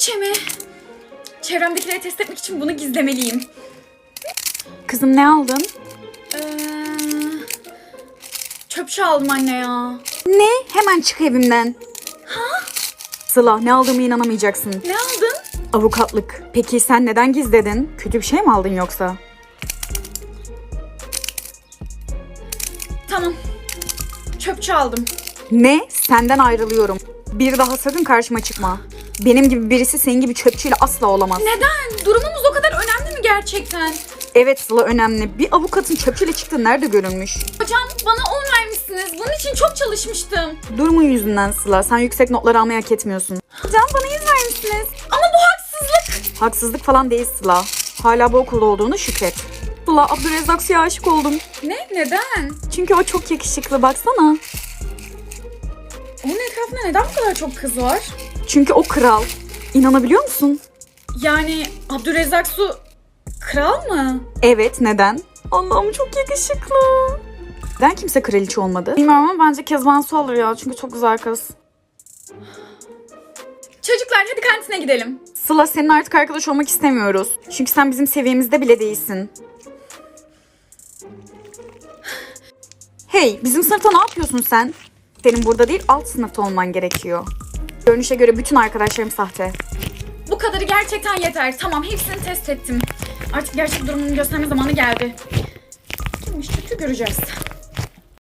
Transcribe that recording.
Tuğçe mi? Çevremdekileri test etmek için bunu gizlemeliyim. Kızım ne aldın? Ee, çöpçü aldım anne ya. Ne? Hemen çık evimden. Ha? Sıla ne aldığımı inanamayacaksın. Ne aldın? Avukatlık. Peki sen neden gizledin? Kötü bir şey mi aldın yoksa? Tamam. Çöpçü aldım. Ne? Senden ayrılıyorum. Bir daha sakın karşıma çıkma. Benim gibi birisi senin gibi çöpçüyle asla olamaz. Neden? Durumumuz o kadar önemli mi gerçekten? Evet Sıla önemli. Bir avukatın çöpçüyle çıktığı nerede görülmüş? Hocam bana 10 vermişsiniz. Bunun için çok çalışmıştım. Durumun yüzünden Sıla. Sen yüksek notlar almayı hak etmiyorsun. Hocam bana 100 vermişsiniz. Ama bu haksızlık. Haksızlık falan değil Sıla. Hala bu okulda olduğunu şükret. Sıla Abdülrezzak Su'ya aşık oldum. Ne? Neden? Çünkü o çok yakışıklı baksana. Onun etrafında neden bu kadar çok kız var? Çünkü o kral. İnanabiliyor musun? Yani Abdülrezzak Su kral mı? Evet neden? Allah'ım çok yakışıklı. Neden kimse kraliçe olmadı? Bilmiyorum ama bence Kezban Su alır ya çünkü çok güzel kız. Çocuklar hadi kantine gidelim. Sıla senin artık arkadaş olmak istemiyoruz. Çünkü sen bizim seviyemizde bile değilsin. Hey bizim sınıfta ne yapıyorsun sen? Senin burada değil alt sınıfta olman gerekiyor. Görünüşe göre bütün arkadaşlarım sahte. Bu kadarı gerçekten yeter. Tamam hepsini test ettim. Artık gerçek durumumu gösterme zamanı geldi. Kimmiş kötü göreceğiz.